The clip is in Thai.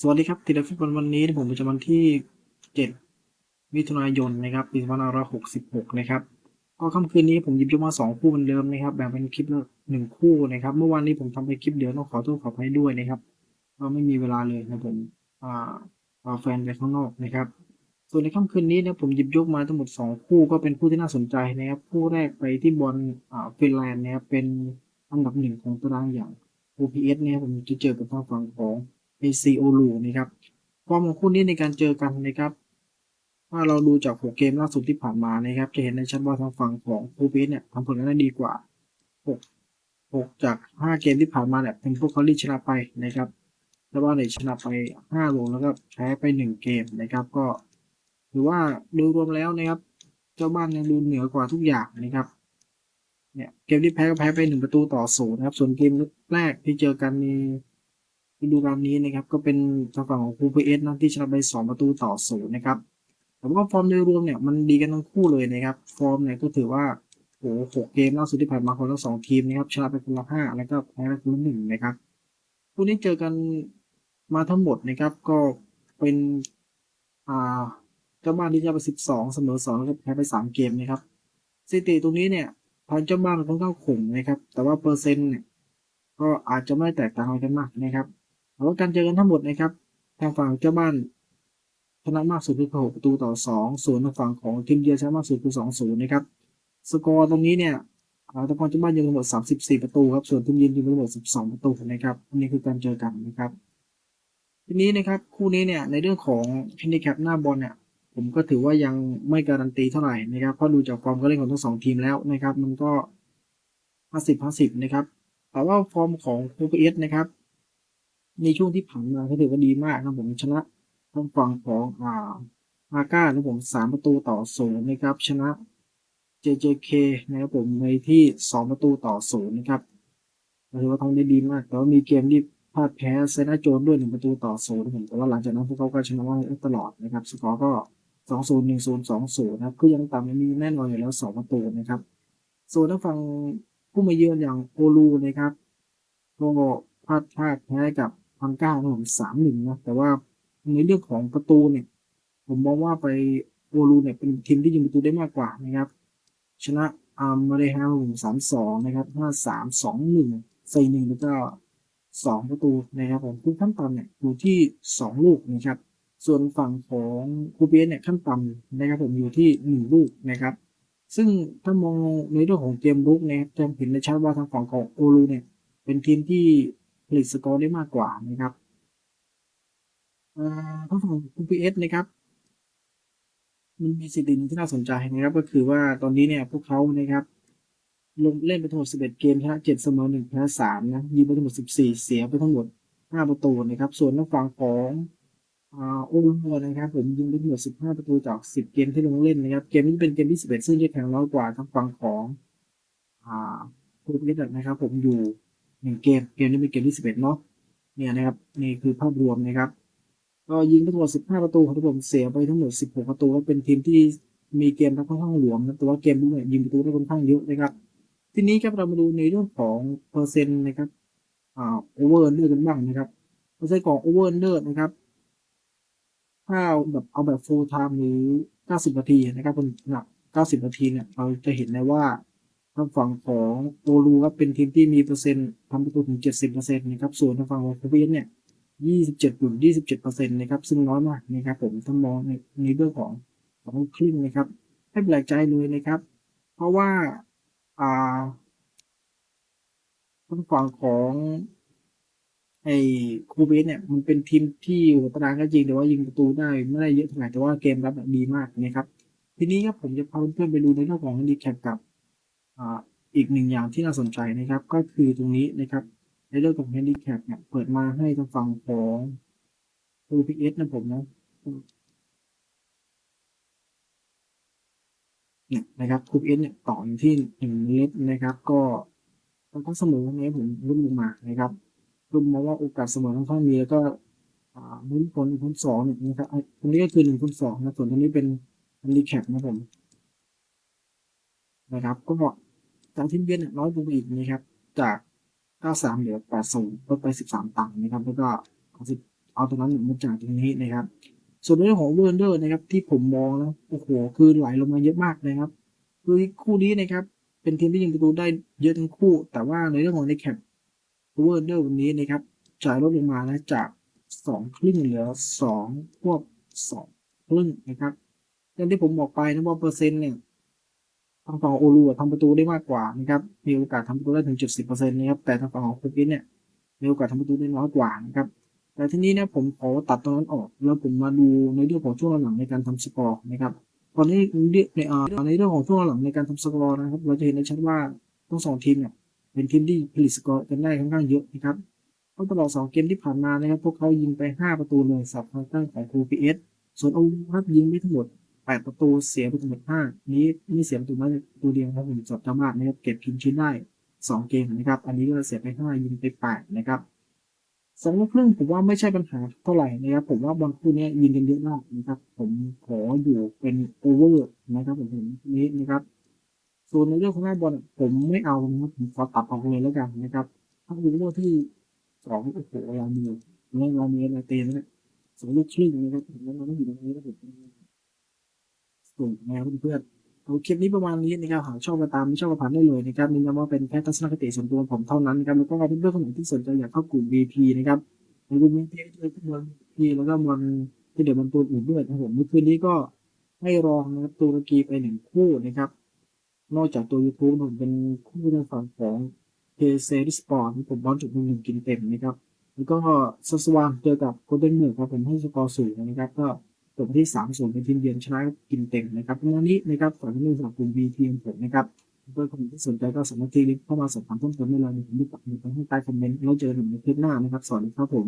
สวัสดีครับทีเด็ดฟุตบอลวันนี้ผมประจำวันที่ 7 มิถุนายนนะครับปี2566 นะครับก็ค่ำคืนนี้ผมหยิบยกมา 2 คู่เหมือนเดิมนะครับแบ่งเป็นคลิปละหนึ่งคู่นะครับ เมื่อวานนี้ผมทำไปคลิปเดียวต้องขอโทษขออภัยด้วยนะครับเราไม่มีเวลาเลยนะผมอ่าพาแฟนไปข้างนอกนะครับ ส่วนในค่ำคืนนี้นะผมหยิบยกมาทั้งหมด 2 คู่ก็เป็นคู่ที่น่าสนใจนะครับ คู่แรกไปที่บอลอ่าฟินแลนด์นะครับเป็นอันดับหนึ่งของตารางอย่าง OPS เนี่ยผมจะเจอกับทางฝั่งของ AC โอลูนะครับความของคู่นี้ในการเจอกันนะครับ ถ้าเราดูจาก6เกมล่าสุดที่ผ่านมานะครับ จะเห็นในชัดว่าทางฝั่งของ OPS เนี่ยทำผลงานได้ดีกว่า 6 6 จาก 5 เกมที่ผ่านมาเนี่ยเป็นพวกเขาที่ชนะไปนะครับแล้วว่าเนี่ยชนะไป5ลงแล้วก็แพ้ไป 1 เกมนะครับ ก็ถือว่าโดยรวมแล้วนะครับ เจ้าบ้านยังดูเหนือกว่าทุกอย่างนะครับเนี่ยเกมที่แพ้ก็แพ้ไปหนึ่งประตูต่อศูนย์นะครับ ส่วนเกมแรกที่เจอกันใน ฤดูกาลนี้นะครับก็เป็นทางฝั่งของคูเปเอสนะที่ชนะไปสองประตูต่อศูนย์นะครับแต่ว่าฟอร์มโดยรวมเนี่ยมันดีกันทั้งคู่เลยนะครับฟอร์มเนี่ยก็ถือว่าโอ้หหกเกมล่าสุดที่ผ่านมาของทั้งสองทีมนะครับชนะไปคนละห้าแล้วก็แพ้ไปคนละหนึ่งนะครับคู่นี้เจอกันมาทั้งหมดนะครับก็เป็นอ่าเจ้าบ้านที่จะไปสิบสองเสมอสองแล้วก็แพ้ไปสามเกมนะครับสถิติตรงนี้เนี่ยทางเจ้าบ้านค่อนข้างขงนะครับ แต่ว่าเปอร์เซ็นต์เนี่ยก็อาจจะไม่แตกต่างกันมากนะครับ แต่ว่าการเจอกันทั้งหมดนะครับ ทางฝั่งเจ้าบ้านชนะมากสุดคือหกประตูต่อสองส่วนทางฝั่งของทีมเยือนชนะมากสุดคือสองศูนย์นะครับ สกอร์ตรงนี้เนี่ยทางฝั่งเจ้าบ้านยิงทั้งหมดสามสิบสี่ประตูครับ ส่วนทีมเยือนยิงทั้งหมดสิบสองประตูนะครับอันนี้คือการเจอกันนะครับ ทีนี้นะครับคู่นี้เนี่ยในเรื่องของแฮนดิแคปหน้าบอลเนี่ยผมก็ถือว่ายังไม่การันตีเท่าไหร่นะครับ เพราะดูจากฟอร์มการเล่นของทั้งสองทีมแล้วนะครับ มันก็ 50 50 นะครับ แต่ว่าฟอร์มของคูเปเอสนะครับ ในช่วงที่ผ่านมาก็ถือว่าดีมากนะผมชนะทางฝั่งของอ่าอาก้านะผมสามประตูต่อศูนย์นะครับ ชนะ JJK นะครับผมในที่สองประตูต่อศูนย์นะครับถือว่าทำได้ดีมาก แต่ว่ามีเกมที่พลาดแพ้เซนาโจนด้วยหนึ่งประตูต่อศูนย์ผมแต่ว่าหลังจากนั้นพวกเขาก็ชนะมาตลอดนะครับ สกอร์ก็สองศูนย์หนึ่งศูนย์สองศูนย์นะครับคือยังต่ำมีแน่นอนอยู่แล้วสองประตูนะครับ ส่วนทางฝั่งผู้มาเยือนอย่างโอลูนะครับก็พลาดพลาดแพ้กับ พังก้านะผมสามหนึ่งนะแต่ว่าในเรื่องของประตูเนี่ย ผมมองว่าไปโอลูเนี่ยเป็นทีมที่ยิงประตูได้มากกว่านะครับ ชนะอาร์มมาได้ห้าผมสามสองนะครับห้าสามสองหนึ่งสี่หนึ่งแล้วก็สองประตูนะครับผมทุกขั้นตอนเนี่ยอยู่ที่สองลูกนะครับ ส่วนฝั่งของคูเบสเนี่ยขั้นต่ำนะครับผมอยู่ที่หนึ่งลูกนะครับ ซึ่งถ้ามองในเรื่องของเกมรุกนะครับจะเห็นในชัดว่าทางฝั่งของโอลูเนี่ยเป็นทีมที่ ผลิตสกอร์ได้มากกว่านะครับเอ่อทางฝั่งคูเบสนะครับมันมีสิ่งหนึ่งที่น่าสนใจนะครับ ก็คือว่าตอนนี้เนี่ยพวกเขานะครับ ลงเล่นไปทั้งหมด 11 เกมชนะ7เสมอ1แพ้3นะยิงไปทั้งหมด 14 เสียไปทั้งหมด 5 ประตูนะครับ ส่วนทางฝั่งของอ่าโอโลนะครับ ผมยิงไปทั้งหมด 15 ประตูจาก 10 เกมที่ลงเล่นนะครับ เกมนี้เป็นเกมที่ 11 ซึ่งจะแข่งน้อยกว่าทางฝั่งของอ่าคูเปสนะครับ ผมอยู่ 1เกม เกมนี้เป็นเกมที่11เอ็ดเนาะ เนี่ยนะครับ นี่คือภาพรวมนะครับ ก็ยิงไปทั้งหมด15ประตูครับผม เสียไปทั้งหมด16ประตูก็เป็นทีมที่มีเกมรับค่อนข้างหลวมนะแต่ว่าเกมบุกเนี่ยยิงประตูได้ค่อนข้างเยอะนะครับ ทีนี้ครับเรามาดูในเรื่องของเปอร์เซ็นต์นะครับ อ่า โอเวอร์เลือกันบ้างนะครับ เปอร์เซ็นต์ของโอเวอร์เลือนะครับ ถ้าเอาแบบเอาแบบ full time หรือ 90 นาทีนะครับเป็นหนัก 90 นาทีเนี่ย เราจะเห็นได้ว่า ทางฝั่งของโอลูครับเป็นทีมที่มีเปอร์เซ็นต์ทำประตูถึง 70%นะครับส่วนทางฝั่งของคูเวนเนี่ย 27จุด27%นะครับซึ่งน้อยมากนะครับผมถ้ามองในในเรื่องของของครึ่งนะครับไม่แปลกใจเลยนะครับ เพราะว่าอ่าทางฝั่งของไอ้คูเบสเนี่ยมันเป็นทีมที่หัวตารางก็จริงแต่ว่ายิงประตูได้ไม่ได้เยอะเท่าไหร่แต่ว่าเกมรับดีมากนะครับ ทีนี้ครับผมจะพาเพื่อนๆไปดูในเรื่องของ handicap กับ อีกหนึ่งอย่างที่น่าสนใจนะครับ ก็คือตรงนี้นะครับในเรื่องของ handicap เนี่ยเปิดมาให้ทางฝั่งของ OPS นะผมนะเนี่ยนะครับ OPS เนี่ยต่ออยู่ที่หนึ่งเมตรนะครับ ก็ถ้าเสมอตรงนี้ผมรุ่นลงมานะครับรุ่นมาว่าโอกาสเสมอค่อนข้างมีแล้วก็อ่าลุ้นผลหนึ่งคูณสองเนี่ยนะครับอะตรงนี้ก็คือหนึ่งคูณสองนะส่วนตรงนี้เป็น handicap นะผมนะครับก็ จากทีมเยือนเนี่ยน้อยลงอีกนะครับ จาก 93 เหลือ 80 ลดไป 13 ตังค์นะครับ แล้วก็เอาตรงนั้นมาจากตรงนี้นะครับ ส่วนเรื่องของเวอร์เดอร์นะครับ ที่ผมมองแล้วโอ้โห คือไหลลงมาเยอะมากนะครับ คือคู่นี้นะครับ เป็นทีมที่ยิงประตูได้เยอะทั้งคู่ แต่ว่าในเรื่องของในแคปเวอร์เดอร์วันนี้นะครับจ่ายลดลงมานะจากสองครึ่งเหลือสองพวกสองครึ่งนะครับอย่างที่ผมบอกไปนะว่าเปอร์เซ็นต์เนี่ย ทางฝั่งของโอลูทำประตูได้มากกว่านะครับ มีโอกาสทำประตูได้ถึง70%นต์นะครับ แต่ทางฝั่งของคุกกินเนี่ย มีโอกาสทำประตูได้น้อยกว่านะครับ แต่ทีนี้เนี่ยผมขอตัดตรงนั้นออก แล้วผมมาดูในเรื่องของช่วงหลังในการทำสกอร์นะครับ ตอนนี้ในเอ่อในเรื่องของช่วงหลังในการทำสกอร์นะครับ เราจะเห็นได้ชัดว่าทั้งสองทีมเนี่ย เป็นทีมที่ผลิตสกอร์กันได้ค่อนข้างเยอะนะครับเพราะตลอดสองเกมที่ผ่านมานะครับ พวกเขายิงไป5ประตูเลยสับทางด้านของ QPS ส่วนโอครับยิงไม่ทั้งหมด 8ประตูเสียปทั้งหมด5นี้นี่เสียประตูมาประตูเดียวครับผมจบจำมาดนะครับเก็บคินชิ้นได้2เกมนะครับ อันนี้ก็เสียไป5ยิงไป8นะครับสองลูกครึ่งผมว่าไม่ใช่ปัญหาเท่าไหร่นะครับ ผมว่าบอลคู่นี้ยิงกันเยอะมากนะครับ ผมขออยู่เป็นโอเวอร์นะครับผมผมนี้นะครับส่วนในเรื่องของหน้าบอลผมไม่เอานะครับผมขอตัดออกเลยแล้วกันนะครับถ้าดูว่าที่สองโอ้โหเรามีเนี่ยเรามีอะไรเตียนนะสองลูกครึ่งนะครับผมว่าเราต้องอยู่ตรงนี้แล้วผม ส่วนนะครับเพื่อนเอาคลิปนี้ประมาณนี้นะครับหากชอบก็ตามไม่ชอบก็ผ่านได้เลยนะครับนี่ย้ำว่าเป็นแค่ทัศนคติส่วนตัวผมเท่านั้นนะครับแล้วก็เพื่อนๆคนไหนที่สนใจอยากเข้ากลุ่ม VP นะครับในกลุ่มนี้ที่ด้วยทุกวันที่แล้วก็วันที่เดี๋ยวมันตัวอื่นด้วยนะผมเมื่อคืนนี้ก็ให้รองนะครับตุรกีไปหนึ่งคู่นะครับ นอกจากตัว YouTube ผมเป็นคู่ในฝั่งของเพเซริสปอร์ตผมบอลจุดหนึ่งกินเต็มนะครับแล้วก็ซัสวานเจอกับโคเดนเมอร์ครับผมให้สกอร์สูงนะครับก็ จบที่สามศูนย์เป็นทีมเยือนชนะกินเต็มนะครับวันนี้นะครับฝากที่หนึ่งสำหรับกลุ่ม B ทีมผมนะครับเพื่อนคนที่สนใจก็สามารถคลิกเข้ามาสอบถามเพิ่มเติมได้เลยในที่ปักหมุดไว้ให้ใต้คอมเมนต์แล้วเจอกันในคลิปหน้านะครับสวัสดีครับผม